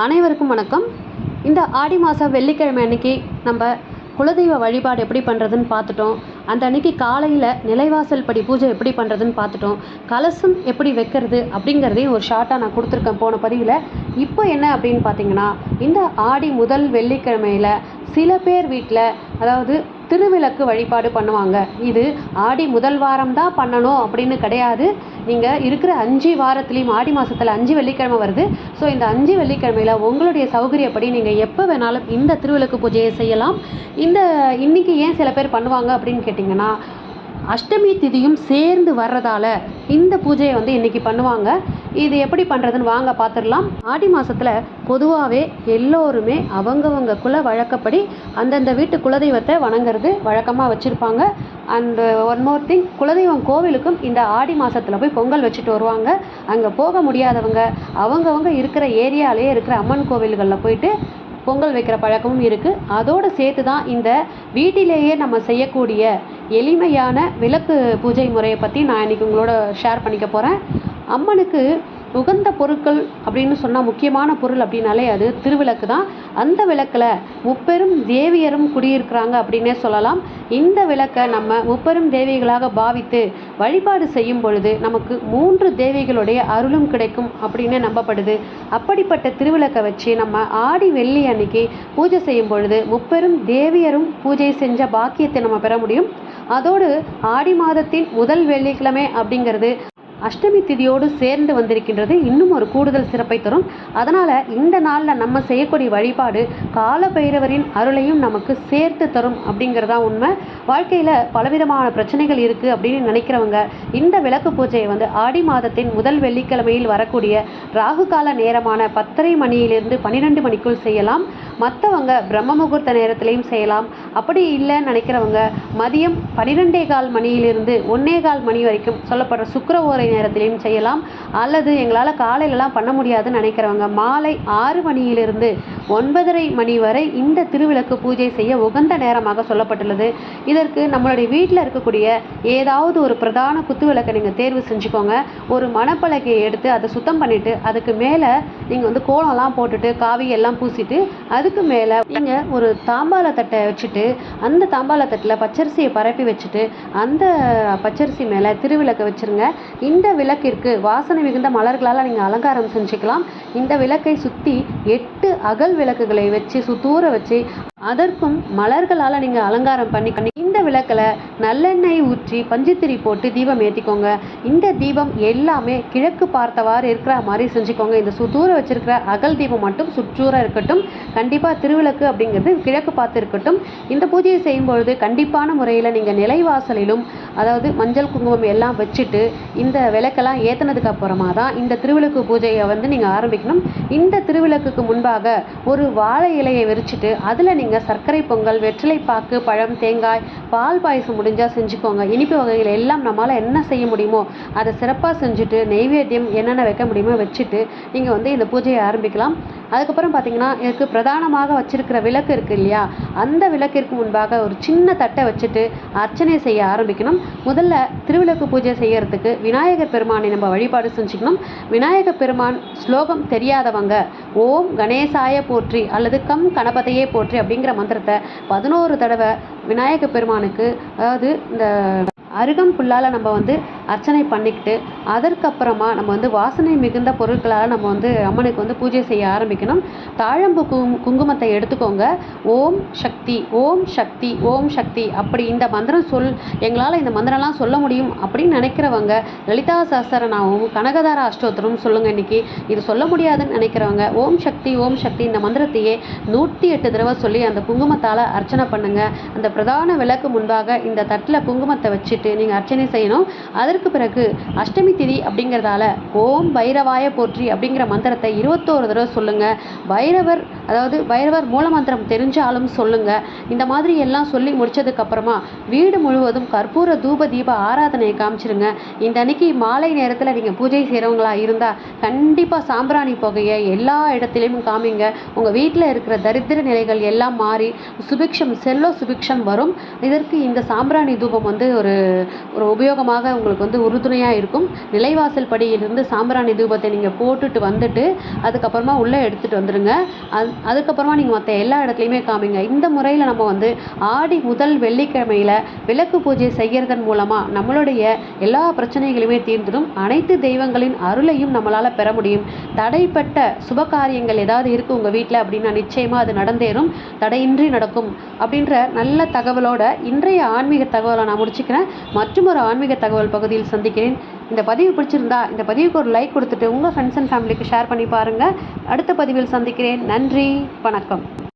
அனைவருக்கும் வணக்கம். இந்த ஆடி மாதம் வெள்ளிக்கிழமை அன்னைக்கு நம்ம குலதெய்வ வழிபாடு எப்படி பண்ணுறதுன்னு பார்த்துட்டோம். அந்த அன்னைக்கு காலையில் நிலைவாசல் படி பூஜை எப்படி பண்ணுறதுன்னு பார்த்துட்டோம். கலசம் எப்படி வைக்கிறது அப்படிங்கிறதையும் ஒரு ஷார்ட்டாக நான் கொடுத்துருக்கேன் போன பதிவில். இப்போ என்ன அப்படின்னு பார்த்தீங்கன்னா இந்த ஆடி முதல் வெள்ளிக்கிழமையில் சில பேர் வீட்டில் அதாவது திருவிளக்கு வழிபாடு பண்ணுவாங்க. இது ஆடி முதல் வாரம் தான் பண்ணணும் அப்படின்னு கிடையாது. நீங்கள் இருக்கிற அஞ்சு வாரத்துலேயும் ஆடி மாதத்தில் அஞ்சு வெள்ளிக்கிழமை வருது. ஸோ இந்த அஞ்சு வெள்ளிக்கிழமையில் உங்களுடைய சௌகரியப்படி நீங்கள் எப்போ வேணாலும் இந்த திருவிளக்கு பூஜையை செய்யலாம். இந்த இன்னைக்கு ஏன் சில பேர் பண்ணுவாங்க அப்படின்னு கேட்டிங்கன்னா அஷ்டமி திதியும் சேர்ந்து வர்றதால இந்த பூஜையை வந்து இன்றைக்கி பண்ணுவாங்க. இது எப்படி பண்ணுறதுன்னு வாங்க பார்த்துடலாம் ஆடி மாதத்தில் பொதுவாகவே எல்லோருமே அவங்கவங்க குல வழக்கப்படி அந்தந்த வீட்டு குலதெய்வத்தை வணங்குறது வழக்கமாக வச்சுருப்பாங்க. அண்டு ஒன் மோர் திங் குலதெய்வம் கோவிலுக்கும் இந்த ஆடி மாதத்தில் போய் பொங்கல் வச்சுட்டு வருவாங்க. அங்கே போக முடியாதவங்க அவங்கவங்க இருக்கிற ஏரியாலேயே இருக்கிற அம்மன் கோவில்களில் போயிட்டு பொங்கல் வைக்கிற பழக்கமும் இருக்குது அதோடு சேர்த்து தான் இந்த வீட்டிலேயே நம்ம செய்யக்கூடிய எளிமையான விளக்கு பூஜை முறையை பற்றி நான் இன்றைக்கி உங்களோட ஷேர் பண்ணிக்க போகிறேன் அம்மனுக்கு உகந்த பொருட்கள் அப்படின்னு சொன்னால் முக்கியமான பொருள் அப்படின்னாலே அது திருவிளக்கு தான். அந்த விளக்கில் முப்பெரும் தேவியரும் குடியிருக்கிறாங்க அப்படின்னே சொல்லலாம். இந்த விளக்கை நம்ம முப்பெரும் தேவிகளாக பாவித்து வழிபாடு செய்யும் பொழுது நமக்கு மூன்று தேவிகளுடைய அருளும் கிடைக்கும் அப்படின்னு நம்பப்படுது. அப்படிப்பட்ட திருவிளக்கை வச்சு நம்ம ஆடி வெள்ளி அன்னைக்கு பூஜை செய்யும் பொழுது முப்பெரும் தேவியரும் பூஜை செஞ்ச பாக்கியத்தை நம்ம பெற முடியும். அதோடு ஆடி மாதத்தின் முதல் வெள்ளிக்கிழமை அப்படிங்கிறது அஷ்டமி திதியோடு சேர்ந்து வந்திருக்கின்றது. இன்னும் ஒரு கூடுதல் சிறப்பை தரும். அதனால் இந்த நாளில் நம்ம செய்யக்கூடிய வழிபாடு கால பைரவரின் அருளையும் நமக்கு சேர்த்து தரும் அப்படிங்கிறதா உண்மை. வாழ்க்கையில் பலவிதமான பிரச்சனைகள் இருக்குது அப்படின்னு நினைக்கிறவங்க இந்த விளக்கு பூஜையை வந்து ஆடி மாதத்தின் முதல் வெள்ளிக்கிழமையில் வரக்கூடிய ராகு கால நேரமான பத்தரை மணியிலிருந்து பன்னிரெண்டு மணிக்குள் செய்யலாம். மற்றவங்க பிரம்ம முகூர்த்த நேரத்திலையும் செய்யலாம். அப்படி இல்லைன்னு நினைக்கிறவங்க மதியம் பன்னிரெண்டே கால் மணியிலிருந்து ஒன்னே கால் மணி வரைக்கும் சொல்லப்படுற சுக்கர ஓரை நேரத்திலையும் செய்யலாம். அல்லது எங்களால் காலையிலலாம் பண்ண முடியாதுன்னு நினைக்கிறவங்க மாலை ஆறு மணியிலிருந்து ஒன்பதரை மணி வரை இந்த திருவிளக்கு பூஜை செய்ய உகந்த நேரமாக சொல்லப்பட்டுள்ளது. இதற்கு நம்மளுடைய வீட்டில் இருக்கக்கூடிய ஏதாவது ஒரு பிரதான குத்து விளக்கை நீங்கள் தேர்வு செஞ்சுக்கோங்க. ஒரு மணப்பலகையை எடுத்து அதை சுத்தம் பண்ணிவிட்டு அதுக்கு மேலே நீங்கள் வந்து கோலம்லாம் போட்டுட்டு காவி எல்லாம் பூசிட்டு அதுக்கு மேலே நீங்கள் ஒரு தாம்பால தட்டை வச்சுட்டு அந்த தாம்பால தட்டில் பச்சரிசியை பரப்பி வச்சுட்டு அந்த பச்சரிசி மேலே திருவிளக்கை வச்சுருங்க. இந்த விளக்கிற்கு வாசனை மிகுந்த மலர்களால் நீங்கள் அலங்காரம் செஞ்சுக்கலாம். இந்த விளக்கை சுற்றி எட்டு அகல் விளக்குகளை வச்சு சுத்தூர வச்சு அதற்கும் மலர்களால் நீங்கள் அலங்காரம் பண்ணி இந்த விளக்கில் நல்லெண்ணெய் ஊற்றி பஞ்சுத்திரி போட்டு தீபம் ஏற்றிக்கோங்க இந்த தீபம் எல்லாமே கிழக்கு பார்த்தவாறு இருக்கிற மாதிரி செஞ்சுக்கோங்க. இந்த சுத்தூர வச்சிருக்கிற அகல் தீபம் மட்டும் சுற்றூர இருக்கட்டும். கண்டிப்பாக திருவிளக்கு அப்படிங்கிறது கிழக்கு பார்த்து இருக்கட்டும். இந்த பூஜையை செய்யும்பொழுது கண்டிப்பான முறையில் நீங்கள் நிலைவாசலிலும் அதாவது மஞ்சள் குங்குமம் எல்லாம் வச்சுட்டு இந்த விளக்கெல்லாம் ஏற்றினதுக்கு அப்புறமா தான் இந்த திருவிளக்கு பூஜையை வந்து நீங்கள் ஆரம்பிக்கணும். இந்த திருவிளக்குக்கு முன்பாக ஒரு வாழை இலையை விரிச்சிட்டு அதில் நீங்கள் சர்க்கரை பொங்கல் வெற்றிலை பாக்கு பழம் தேங்காய் பால் பாயசம் முடிஞ்சால் செஞ்சுக்கோங்க. இனிப்பு வகைகள் எல்லாம் நம்மளால் என்ன செய்ய முடியுமோ அதை சிறப்பாக செஞ்சுட்டு நெய்வேத்தியம் என்னென்ன வைக்க முடியுமோ வச்சுட்டு நீங்கள் வந்து இந்த பூஜையை ஆரம்பிக்கலாம். அதுக்கப்புறம் பார்த்தீங்கன்னா இதுக்கு பிரதானமாக வச்சிருக்கிற விளக்கு இருக்குது இல்லையா? அந்த விளக்கிற்கு முன்பாக ஒரு சின்ன தட்டை வச்சுட்டு அர்ச்சனை செய்ய ஆரம்பிக்கணும். முதல்ல திருவிளக்கு பூஜை செய்யறதுக்கு விநாயகர் பெருமானை நம்ம வழிபாடு செஞ்சுக்கணும். விநாயகர் பெருமான் ஸ்லோகம் தெரியாதவங்க ஓம் கணேசாய போற்றி அல்லது கம் கணபதையே போற்றி அப்படிங்கிற மந்திரத்தை பதினோரு தடவை விநாயகர் பெருமானுக்கு அதாவது இந்த அருகம் புல்லால் நம்ம வந்து அர்ச்சனை பண்ணிக்கிட்டு அதற்கப்புறமா நம்ம வந்து வாசனை மிகுந்த பொருட்களால் நம்ம வந்து அம்மனுக்கு வந்து பூஜை செய்ய ஆரம்பிக்கணும். தாழம்பு கும் குங்குமத்தை எடுத்துக்கோங்க. ஓம் சக்தி ஓம் சக்தி ஓம் சக்தி அப்படி இந்த மந்திரம் சொல் எங்களால் இந்த மந்திரம்லாம் சொல்ல முடியும் அப்படின்னு நினைக்கிறவங்க லலிதா சஹஸ்ரநாமம் கனகதார அஷ்டோத்திரம் சொல்லுங்கள் இன்னைக்கு. இது சொல்ல முடியாதுன்னு நினைக்கிறவங்க ஓம் சக்தி ஓம் சக்தி இந்த மந்திரத்தையே நூற்றி எட்டு தடவை சொல்லி அந்த குங்குமத்தால் அர்ச்சனை பண்ணுங்கள் அந்த பிரதான விளக்கு முன்பாக இந்த தட்டில் குங்குமத்தை வச்சுட்டு நீங்கள் அர்ச்சனை செய்யணும். அது அதற்கு பிறகு அஷ்டமி திதி அப்படிங்கிறதால ஓம் பைரவாய போற்றி அப்படிங்கிற மந்திரத்தை இருபத்தோரு தடவை சொல்லுங்கள் பைரவர் அதாவது பைரவர் மூலமந்திரம் தெரிஞ்சாலும் சொல்லுங்கள் இந்த மாதிரி எல்லாம் சொல்லி முடித்ததுக்கப்புறமா வீடு முழுவதும் கற்பூர தூப தீப ஆராதனையை காமிச்சிருங்க. இந்த அன்னைக்கு மாலை நேரத்தில் நீங்கள் பூஜை செய்கிறவங்களா இருந்தால் கண்டிப்பாக சாம்பிராணி புகையை எல்லா இடத்துலையும் காமிங்க. உங்கள் வீட்டில் இருக்கிற தரித்திர நிலைகள் எல்லாம் மாறி சுபிக்ஷம் செல்லோ சுபிக்ஷம் வரும். இதற்கு இந்த சாம்பிராணி தூபம் வந்து ஒரு ஒரு உபயோகமாக உங்களுக்கு உங்களுக்கு வந்து உறுதுணையாக இருக்கும். நிலைவாசல் படியிலிருந்து சாம்பிராணி தூபத்தை நீங்கள் போட்டுட்டு வந்துட்டு அதுக்கப்புறமா உள்ளே எடுத்துகிட்டு வந்துடுங்க அது அதுக்கப்புறமா நீங்கள் மற்ற எல்லா இடத்துலையுமே காமிங்க. இந்த முறையில் நம்ம வந்து ஆடி முதல் வெள்ளிக்கிழமையில் விளக்கு பூஜை செய்கிறதன் மூலமாக நம்மளுடைய எல்லா பிரச்சனைகளுமே தீர்ந்துடும். அனைத்து தெய்வங்களின் அருளையும் நம்மளால் பெற முடியும். தடைப்பட்ட சுபகாரியங்கள் ஏதாவது இருக்குது உங்கள் வீட்டில் அப்படின்னா நிச்சயமாக அது நடந்தேறும். தடையின்றி நடக்கும் அப்படின்ற நல்ல தகவலோட இன்றைய ஆன்மீக தகவலை நான் முடிச்சுக்கிறேன். மற்றும் ஒரு ஆன்மீக தகவல் பகுதியில் சந்திக்கிறேன். இந்த பதிவு பிடிச்சிருந்தா இந்த பதிவுக்கு ஒரு லைக் கொடுத்துட்டு உங்கள் ஃப்ரெண்ட்ஸ் அண்ட் ஃபேமிலிக்கு ஷேர் பண்ணி பாருங்கள் அடுத்த பதிவில் சந்திக்கிறேன். நன்றி வணக்கம்.